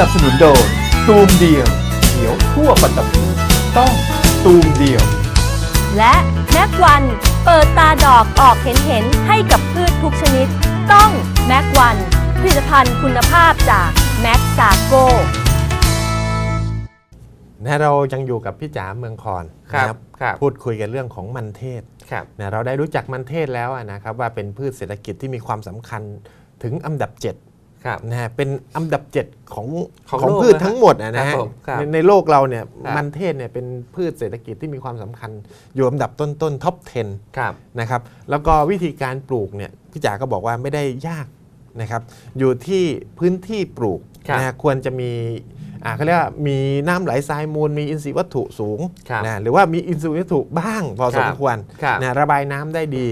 นับสนุนโดยตูมเดียวเขียวทั่วปัตตภีต้องตูมเดียว และแม็กวันเปิดตาดอกออกเห็นเห็นๆให้กับพืชทุกชนิด ต้องแม็กวันผลิตภัณฑ์คุณภาพจากแม็กซาโกนะเรายังอยู่กับพี่จ๋าเมืองคอนครับนะครับพูดคุยกันเรื่องของมันเทศครับนะเราได้รู้จักมันเทศแล้วอะนะครับว่าเป็นพืชเศรษฐกิจที่มีความสำคัญถึงอันดับ 7 ครับนะฮะเป็นอันดับ 7 ของของของโลกพืชนะทั้งหมดอะนะครัฮะบผมครับในในโลกเราเนี่ยครับ มันเทศเนี่ยเป็นพืชเศรษฐกิจที่มีความสำคัญ อยู่อันดับต้นๆท็อป 10 ครับ นะครับแล้วก็วิธีการปลูกเนี่ยพี่จ๋าก็บอกว่าไม่ได้ยากนะครับอยู่ที่พื้นที่ปลูกครับนะฮะควรจะมีอ่าเขาเรียกว่ามีน้ำไหลทรายมูล มีอินทรีย์วัตถุสูงครับนะหรือว่ามีอินทรีย์วัตถุบ้างพอสมครับควรครับ นะระบายน้ำได้ดี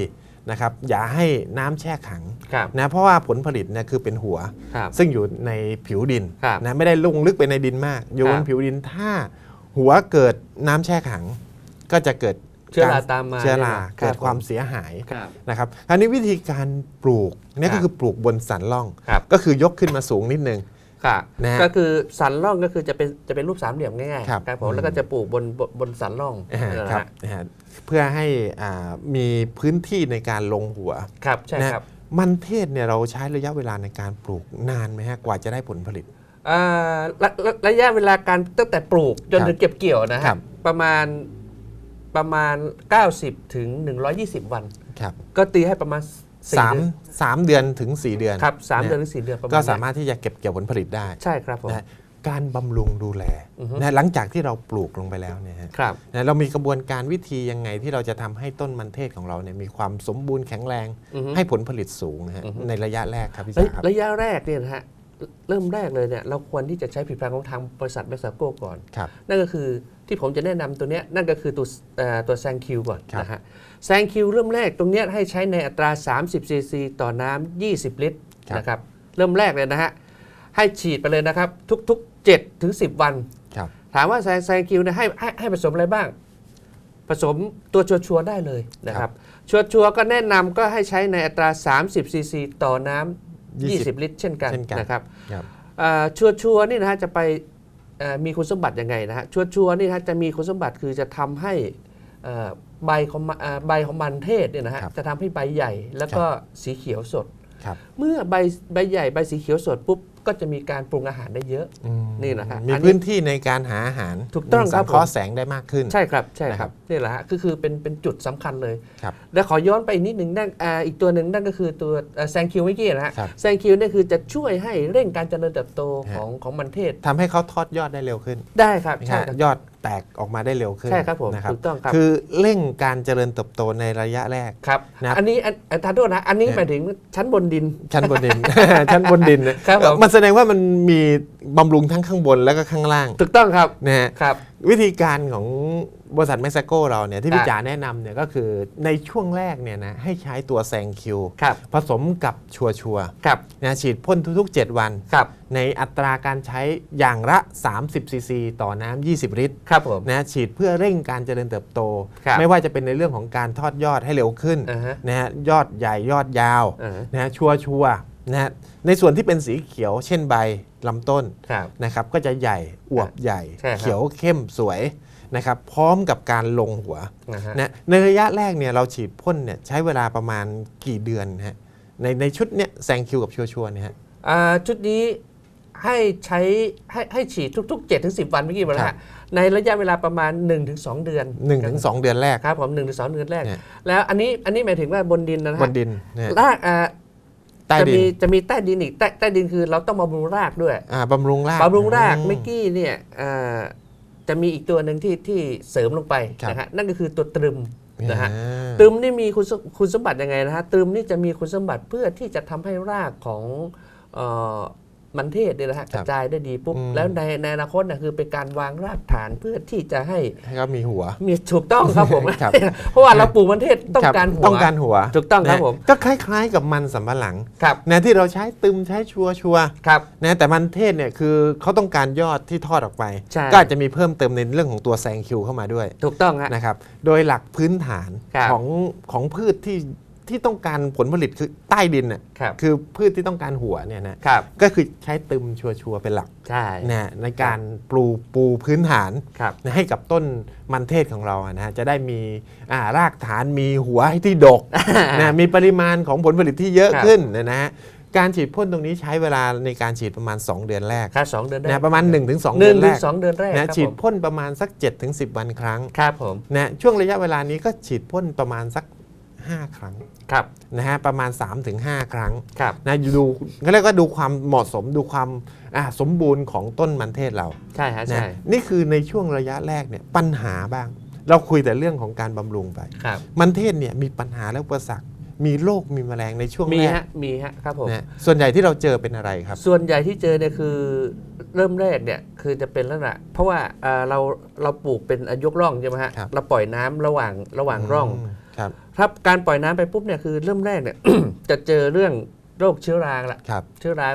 นะครับอย่าให้น้ำแช่ขังครับนะเพราะว่าผลผลิตเนี่ยคือเป็นหัวครับซึ่งอยู่ในผิวดินครับนะไม่ได้ลงลึกไปในดินมาก อยู่บครันบผิวดินถ้าหัวเกิดน้ำแช่ขัง ก็จะเกิดเชื้อราการตามมาเชื้อราเนี่ยนะเกิดครับความผมเสียหายครับนะครับคราวนี้วิธีการปลูกเนี่ยครัก็บคือปลูกบนสันล่องครับก็คือยกขึ้นมาสูงนิดนึง ครับนะฮะก็คือสันร่องก็คือจะเป็นจะเป็นรูปสามเหลี่ยมง่ายครับ ๆครับผมอืมแล้วก็จะปลูกบนบนบนสันร่องอ่านะครัฮะบนะฮะเพื่อให้อ่ามีพื้นที่ในการลงหัวครับใช่นะครับมันเทศเนี่ยเราใช้ระยะเวลาในการปลูกนานไหมฮะกว่าจะได้ผลผลิต อ่าระระระยะเวลาการตั้งแต่ปลูกจนครับถึงเก็บเกี่ยวนะครัฮะบ ประมาณประมาณ 90 ถึง 120 วัน ครับ ก็ตีให้ประมาณ สี่สามเดือน สามเดือนถึง 4 เดือนครับสามนะเดือนถึงสี่เดือนประมาณก็นั้นสามารถที่จะเก็บเกี่ยวผลผลิตได้ใช่ครับผมนะการบำรุงดูแลอือฮึ นะหลังจากที่เราปลูกลงไปแล้วเนี่ยฮะครับ นะเรามีกระบวนการวิธียังไงที่เราจะทำให้ต้นมันเทศของเราเนี่ยมีความสมบูรณ์แข็งแรง อือฮึ ให้ผลผลิตสูงนะฮะอือฮึในระยะแรกครับพี่ระจ๋าครับ ระยะแรกเนี่ยนะฮะ เริ่มแรกเลยเนี่ยเราควรที่จะใช้ผลิตภัณฑ์ของทางบริษัทเบสโก้ก่อน ครับ นั่นก็คือที่ผมจะแนะนำตัวเนี้ยนั่นก็คือตัวเอ่อตัวแซงคิวก่อนครับ นะฮะแซงคิวเริ่มแรกตรงเนี้ยให้ใช้ในอัตรา 30 ซีซีต่อน้ำ20 ลิตรนะครับเริ่มแรกเลยนะฮะให้ฉีดไปเลยนะครับ ทุกๆ7ถึง10 วัน ครับ ถามว่าแซงแซงคิวเนี่ยให้ให้ให้ผสมอะไรบ้าง ผสมตัวชัวชัวร์ๆได้เลยนะครับชัวชัวร์ๆก็แนะนำก็ให้ใช้ในอัตรา 30 ซีซีต่อน้ำ 20 ลิตร เช่นกันเช่นกันนะครับครับอ่าชัวชัวร์ๆนี่นะฮะจะไปเอ่อมีคุณสมบัติยังไงนะฮะชัวชัวร์ๆนี่นะฮะจะมีคุณสมบัติคือจะทำให้เอ่อใบของมะอ่าใบของมันเทศเนี่ยนะฮะครับจะทำให้ใบใหญ่แล้วก็สีเขียวสดครับเมื่อใบใบใหญ่ใบสีเขียวสดปุ๊บ ก็จะมีการปรุงอาหารได้เยอะอืมนี่นะฮะมีอันนี้พื้นที่ในการหาอาหารถูกต้องครับสังเคราะผมห์แสงได้มากขึ้น ใช่ครับใช่นะคครัรับบนี่แหละฮะก็คือเป็นเป็นจุดสำคัญเลยครับแล้วขอย้อนไปอีกนิดหนึ่งนั่นอ่าอีกตัวหนึ่งนั่นก็คือตัวแซงคิวเมื่อกี้นะฮะครับแซงคิวเนี่ยคือจะช่วยให้เร่งการเจริญเติบโตฮะของของมันเทศทำให้เขาทอดยอดได้เร็วขึ้น ได้ครับนะใช่ฮะครับยอด แตกออกมาได้เร็วขึ้นใช่ครับผมนะถูกต้องครับคือเร่งการเจริญเติบโตในระยะแรกครับนะครับอันนี้อันอันทานโทษนะอันนี้เนี่ยหมายถึงชั้นบนดิน ชั้นบนดิน ชั้นบนดินเนี่ยครับผมมันแสดงว่ามันมีบำรุงทั้งข้างบนแล้วก็ข้างล่าง ถูกต้องครับนะฮะครับวิธีการของบริษัทเม็กซิโกเราเนี่ยที่พี่ครับจ๋าแนะนำเนี่ยก็คือในช่วงแรกเนี่ยนะให้ใช้ตัวแซงคิว ครับผสมกับชัวชัวร์ครับนะฉีดพ่นทุกๆ 7 วัน ครับในอัตราการใช้อย่างละ 30 ซีซี ต่อน้ำ 20 ลิตรครับผม นะฉีดเพื่อเร่งการเจริญเติบโต ครับไม่ว่าจะเป็นในเรื่องของการทอดยอดให้เร็วขึ้นอ่าฮะนะฮะยอดใหญ่ยอดยาวอ่าฮะ นะฮะชัวชัวร์นะฮะในส่วนที่เป็นสีเขียว เช่นใบลำต้น ครับ นะครับก็จะใหญ่อวบใหญ่ ใช่ครับ เขียวเข้มสวย นะครับพร้อมกับการลงหัวนะฮะนะในระยะแรกเนี่ยเราฉีดพ่นเนี่ยใช้เวลาประมาณกี่เดือนฮะในในชุดเนี้ยแซงคิวกับชัวชัวร์เนี่ยฮะอ่าชุดนี้ให้ใช้ให้ให้ฉีดทุกๆ7ถึง10วันเมื่อกี้มาแล้วครัฮะบในระยะเวลาประมาณ 1-2 เดือนหนึ่งถึงสองเดือนแรกครับผม1-2ถึงสองเดือนแรกเนี่ยแล้วอันนี้อันนี้หมายถึงว่าบนดินนะฮะบนดินนะฮะรากอ่าใต้จะดิมีนจะมีใต้ดินอีกใต้ใต้ดินคือเราต้องมาบำรุงรากด้วยอ่าบำรุงรากบำรุงรากอืเมื่อกี้เนี่ยอ่า จะมีอีกตัวหนึ่งที่ที่เสริมลงไปครับนะฮะนั่นก็คือตัวตรึมนะฮะอ่าตรึมนี่มีคุณสคุณสมบัติยังไงนะฮะตรึมนี่จะมีคุณสมบัติเพื่อที่จะทำให้รากของเอ่อ มันเทศเนี่ยนะฮะกระจายได้ดีปุ๊บอืมแล้วในในอนาคตเนี่ยคือเป็นการวางรากฐานเพื่อที่จะให้ให้เขามีหัว มีถูกต้องครับผมครับเพราะว่าเราปลูกมันเทศต้องคบการหัวต้องการหัว ถูกต้องครับนะผม ก็คล้ายๆกับมันสำปะหลังครับนะที่เราใช้ตึมใช้ชัวชัวร์ครับนะแต่มันเทศเนี่ยคือเขาต้องการยอดที่ทอดออกไปใช่ก็อาจจะมีเพิ่มเติมในเรื่องของตัวแซงคิวเข้ามาด้วย ถูกต้องฮะนะครับ โดยหลักพื้นฐานครับของของพืชที่ ที่ต้องการผลผลิตคือใต้ดินน่ะครับคือพืชที่ต้องการหัวเนี่ยนะครับก็คือใช้ตึมชัวร์ๆเป็นหลักใช่นะในการปลูกปูพื้นฐานครับนะให้กับต้นมันเทศของเราอะนะฮะจะได้มีอ่ารากฐานมีหัวให้ที่ดกนะมีปริมาณของผลผลิตที่เยอะครับขึ้นนะนะฮะการฉีดพ่นตรงนี้ใช้เวลาในการฉีดประมาณ 2 เดือนแรกครับสองเดือนแรกนะประมาณ1-2หเดืนึ่องนถึแรงกสองเดือนแรกคนะรับฉีดผมพ่นประมาณสัก7-10วันครั้งครับผมนะช่วงระยะเวลานี้ก็ฉีดพ่นประมาณสัก 5 ครั้งครับนะฮะประมาณ 3-5 ครั้งครับนะอยู่ดูเขาเรียกว่าดูความเหมาะสมดูความอ่าสมบูรณ์ของต้นมันเทศเราใช่ฮะนะใช่นี่คือในช่วงระยะแรกเนี่ยปัญหาบ้าง เราคุยแต่เรื่องของการบำรุงไป ครับ มันเทศเนี่ยมีปัญหาและอุปสรรคมีโรคมีแมลงในช่วงมีแรกฮะมีฮะครับผม นะส่วนใหญ่ที่เราเจอเป็นอะไรครับ ส่วนใหญ่ที่เจอเนี่ยคือเริ่มแรกเนี่ยคือจะเป็นลักษณะเพราะว่าเอ่อเราเราปลูกเป็นยกร่องใช่ไหมฮะครับเราปล่อยน้ำระหว่างระหว่างร่องม ครับครับการปล่อยน้ำไปปุ๊บเนี่ยคือเริ่มแรกเนี่ย จะเจอเรื่องโรคเชื้อราละครับเชื้อรา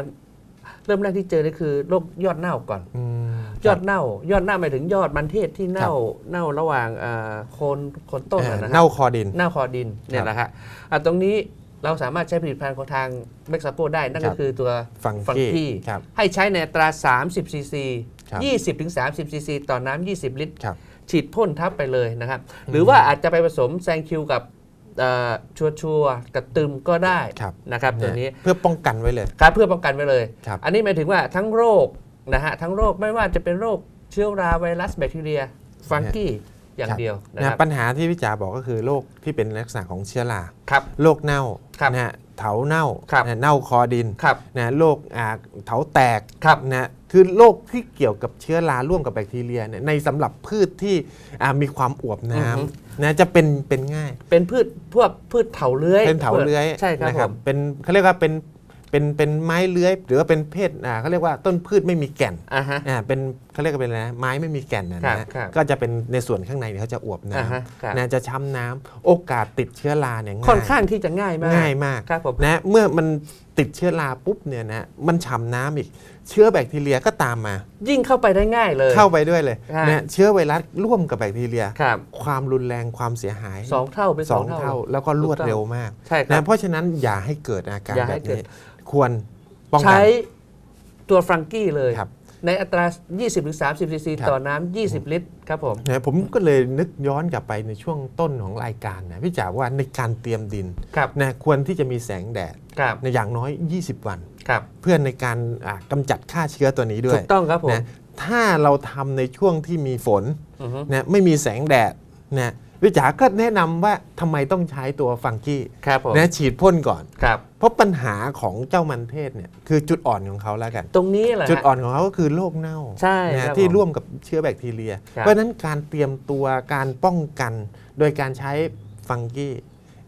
เริ่มแรกที่เจอนี่คือโรคยอดเน่าก่อนอืมยอดเน่า ยอดเน่าหมายถึงยอดมันเทศที่เน่าเน่าระหว่างเอ่อโคนโคนต้นเอ่อนะนะฮะเน่าคอดินหน้าคอดินเนี่ยแหละฮะอะตรงนี้เราสามารถใช้ผลิตภัณฑ์ของทางเม็กซิโกได้ นั่นครัก็บคือตัวฟังฟังกี้กี้ครับให้ใช้ในอัตรา 30 ซีซีครับ20 ถึง 30 ซีซี ต่อน้ำ 20 ลิตรครับ ฉีดพ่นทับไปเลยนะครับ หรือว่าอาจจะไปผสมแซงคิวกับเอ่อชัวชัวร์ๆกับตึมก็ได้ครับนะครับตัวนี้เพื่อป้องกันไว้เลยครับเพื่อป้องกันไว้เลยครับอันนี้หมายถึงว่าทั้งโรคนะฮะทั้งโรคไม่ว่าจะเป็นโรคเชื้อราไวรัสแบคทีเรียฟังกี้อย่างเดียวนะนะครับปัญหาที่พี่จ๋าบอกก็คือโรคที่เป็นลักษณะของเชื้อราครับโรคเน่าครับนะฮะ เถาเน่าครับนะเน่าคอดินครับนะโรคอ่าเถาแตกครับนะคือโรคที่เกี่ยวกับเชื้อราร่วมกับแบคทีเรียเนี่ยในสำหรับพืชที่อ่ามีความอวบอือฮึน้ำนะจะเป็นเป็นง่าย เป็นพืชพวกพืชเถาเลื้อยเป็นเถาเลื้อยใช่ครับนะผมเป็นเขาเรียกว่าเป็นเป็นเป็นไม้เลื้อย หรือว่าเป็นเพศอ่าเขาเรียกว่าต้นพืชไม่มีแก่นอ่าฮะอ่าเป็น เขาเรียกว่าเป็นอะไรนะไม้ไม่มีแก่นนะครันะบครับก็จะเป็นในส่วนข้างในเนี่ยเขาจะอวบน้อ่าฮะครับำนะจะช้ำน้ำโอกาสติดเชื้อราเนี่ยค่อนข้างที่จะง่ายมาก ง่ายมากครับผม นะเมื่อมันติดเชื้อราปุ๊บเนี่ยนะมันฉ่ำน้ำอีก เชื้อแบคทีเรียก็ตามมา ยิ่งเข้าไปได้ง่ายเลย เข้าไปด้วยเลยฮะนะเชื้อไวรัสร่วมกับแบคทีเรีย ครับความรุนแรงความเสียหายสองเท่าเป็นสสอองงเท่า เท่า แล้วก็รวดเร็วมากใช่ครันะบเพราะฉะนั้นอย่าให้เกิดอาการอย่าแบให้บเกิด นี้ควรป้องกัใช้นตัวฟรังกี้เลย ครับ ในอัตรา 20-30ซีซีครับต่อน้ำ 20 ลิตรครับผมนะผมก็เลยนึกย้อนกลับไปในช่วงต้นของรายการนะพี่จ๋าว่าในการเตรียมดินครับนะควรที่จะมีแสงแดดครับในอย่างน้อย 20 วันครับเพื่อในการอ่ากำจัดฆ่าเชื้อตัวนี้ด้วถูยกต้องครับผมนะถ้าเราทำในช่วงที่มีฝนอือฮึนะไม่มีแสงแดดนะ พี่จ๋าก็แนะนำว่าทำไมต้องใช้ตัวฟังกี้ครับผมนะฉีดพ่นก่อนครับเพราะปัญหาของเจ้ามันเทศเนี่ยคือจุดอ่อนของเขาแล้วกัน ตรงนี้แหละจุดฮะอ่อนของเขาก็คือโรคเน่าใช่นะครับที่ผมร่วมกับเชื้อแบคทีเรียครับเพราะฉะนั้นการเตรียมตัวการป้องกัน โดยการใช้ฟังกี้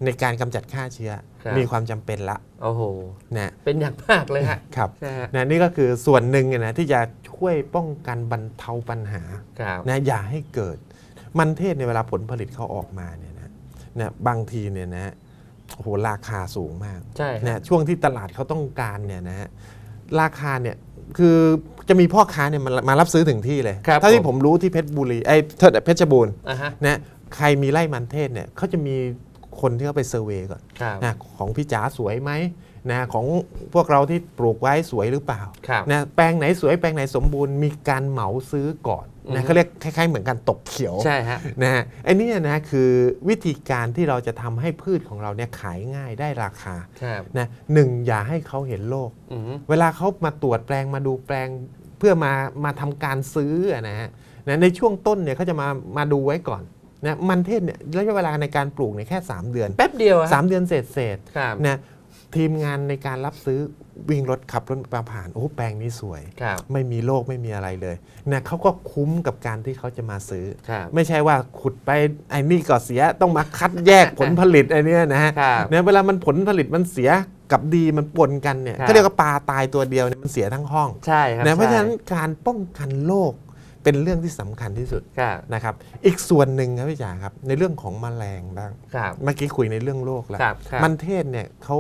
ในการกำจัดฆ่าเชื้อครับมีความจำเป็นละโอ้โหนะเป็นอย่างมากเลยฮะครับใช่ฮะนะนี่ก็คือส่วนหนึ่งนะที่จะช่วยป้องกันบรรเทาปัญหาครับนะอย่าให้เกิด มันเทศในเวลาผลผลิตเขาออกมาเนี่ยนะนะบางทีเนี่ยนะโอ้โหราคาสูงมากใช่ฮะนะช่วงที่ตลาดเขาต้องการเนี่ยนะฮะราคาเนี่ยคือจะมีพ่อค้าเนี่ยมามารับซื้อถึงที่เลยครับถ้าที่ผมผมรู้ที่เพชรบุรีไอ้ยโทษเพชรบูรณ์อ่าฮะนะใครมีไร่มันเทศเนี่ยเขาจะมีคนที่เขาไปเซอร์เวย์ก่อนครับ นะของพี่จ๋าสวยไหมนะของพวกเราที่ปลูกไว้สวยหรือเปล่าครับ นะแปลงไหนสวยแปลงไหนสมบูรณ์มีการเหมาซื้อก่อนอือฮึ นะเขาเรียกคล้ายๆเหมือนกันตกเขียวใช่ฮะนะฮะไอ้เนี่ยนะคือวิธีการที่เราจะทำให้พืชของเราเนี่ยขายง่ายได้ราคาครับนะหนึ่งอย่าให้เขาเห็นโลกอือฮึเวลาเขามาตรวจแปลงมาดูแปลงเพื่อมามาทำการซื้ออะนะฮะนะในช่วงต้นเนี่ยเขาจะมามาดูไว้ก่อนนะมันเทศเนี่ยระยะเวลาในการปลูกเนี่ยแค่ 3 เดือน แป๊บเดียวอะฮะ3เดือนเศษเศษๆครับนะ ทีมงานในการรับซื้อวิ่งรถขับรถมาผ่านโอ้แปลงนี้สวย ครับ ไม่มีโรคไม่มีอะไรเลยนะเขาก็คุ้มกับการที่เขาจะมาซื้อ ครับ ไม่ใช่ว่าขุดไปไอ้นี่ก็เสียต้องมาคัดแยก ผลผลิตไอ้เนี่ยนะฮะครับ เนี่ยเวลามันผลผลิตมันเสียกับดีมันปนกันเนี่ยครับเขาเรียกว่าปลาตายตัวเดียวเนี่ยมันเสียทั้งห้องใช่ครับนะเพราะฉะนั้นใช่การป้องกันโรค เป็นเรื่องที่สำคัญที่สุดครับนะครับ อีกส่วนหนึ่งครับพี่จ๋าครับ ในเรื่องของแมลงบ้างครับเมื่อกี้คุยในเรื่องโรคแล้วครับครับมันเทศเนี่ยเขา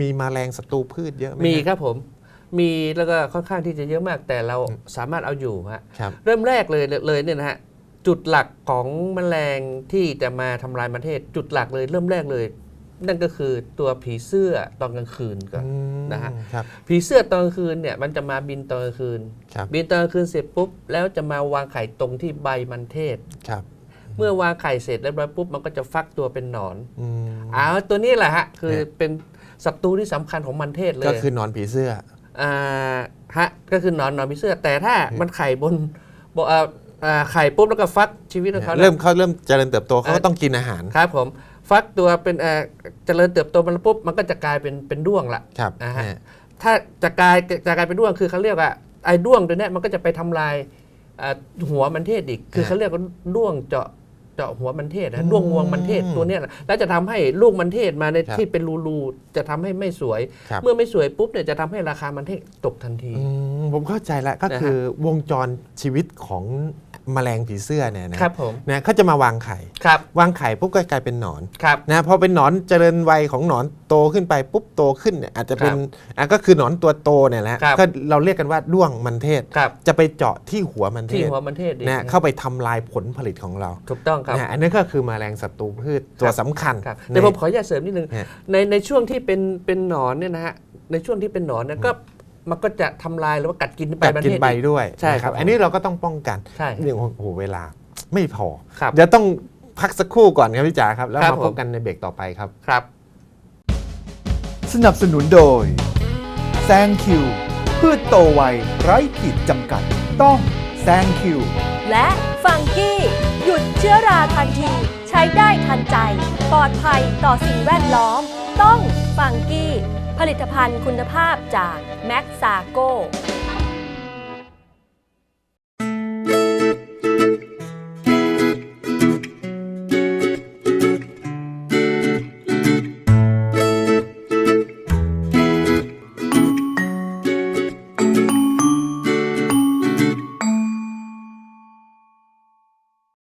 มีแมลงศัตรูพืชเยอะไหมมีฮะครับผมมีแล้วก็ค่อนข้างที่จะเยอะมากแต่เราสามารถเอาอยู่ฮะครับเริ่มแรกเลยเลยเนี่ยนะฮะจุดหลักของแมลงที่จะมาทำลายประเทศ จุดหลักเลยเริ่มแรกเลย นั่นก็คือตัวผีเสื้อตอนกลางคืนก่อนอืม นะฮะครับ ผีเสื้อตอนกลางคืนเนี่ยมันจะมาบินตอนกลางคืน ครับบินตอนกลางคืนเสร็จปุ๊บแล้วจะมาวางไข่ตรงที่ใบมันเทศ ครับเมื่อวางไข่เสร็จเรียบร้อยปุ๊บมันก็จะฟักตัวเป็นหนอนอืมอ้าวตัวนี้แหละฮะคือเนี่ยเป็นศัตรูที่สำคัญของมันเทศเลย ก็คือหนอนผีเสื้อ อ่าฮะก็คือหนอนหนอนผีเสื้อ แต่ถ้ามันไข่บนบอ่าอ่าไข่ปุ๊บแล้วก็ฟักชีวิตของเขาเริ่มเขาเริ่มเจริญเติบโตเขาเอ่ก็อต้องกินอาหาร ครับผม ฟักตัวเป็นเอ่อเจริญเติบโตมันปุ๊บมันก็จะกลายเป็นเป็นด้วงละครับอ่าฮะเนี่ยถ้าจะกลายจะกลายเป็นด้วงคือเขาเรียกว่าไอ้ด้วงตัวเนี้ยมันก็จะไปทำลายอ่าหัวมันเทศอีก คือเขาเรียกว่าด้วงเจาะเจาะหัวมันเทศนะด้วงงวงมันเทศตัวเนี้ยนะแล้วจะทำให้ลูกมันเทศมาในที่เป็นรูๆจะทำให้ไม่สวยครับเมื่อไม่สวยปุ๊บเนี่ยจะทำให้ราคามันเทศตกทันทีอืมผมเข้าใจแล้วก็นะฮะคือวงจรชีวิตของ แมลงผีเสื้อเนี่ยนะครับผมนะเขาจะมาวางไข่ครับวางไข่ปุ๊บก็กลายเป็นหนอนครับนะพอเป็นหนอนเจริญวัยของหนอนโตขึ้นไปปุ๊บโตขึ้นเนี่ยอาจจะเป็นอะก็คือหนอนตัวโตเนี่ยแหละครับก็เราเรียกกันว่าด้วงมันเทศครับจะไปเจาะที่หัวมันเทที่ศหัวมันเทศอีกนะเข้าไปทำลายผลผลิตของเราถูกต้องครับนะอันนี้ก็คือแมลงศัตรูพืชตัวสำคัญครับในแต่ผมขออนุญาตเสริมนิดนึงฮะในในช่วงที่เป็นเป็นหนอนเนี่ยนะฮะในช่วงที่เป็นหนอนเนี่ยก็ มันก็จะทำลายหรือว่ากัดกินใบกัดมันกินเทศใบอีกด้วยใช่นะครับผมอันนี้เราก็ต้องป้องกันใช่นี่โอ้โหเวลาไม่พอครับเดี๋ยวต้องพักสักครู่ก่อนครับพี่จ๋าครับ แล้วครับมาพบผมกันในเบรกต่อไปครับครับ สนับสนุนโดยแซงคิวพืชโตไวไร้ขีดจำกัด ต้องแซงคิวและฟังกี้ หยุดเชื้อราทันที ใช้ได้ทันใจ ปลอดภัยต่อสิ่งแวดล้อม ต้องฟังกี้ ผลิตภัณฑ์คุณภาพจากแม็กซาโก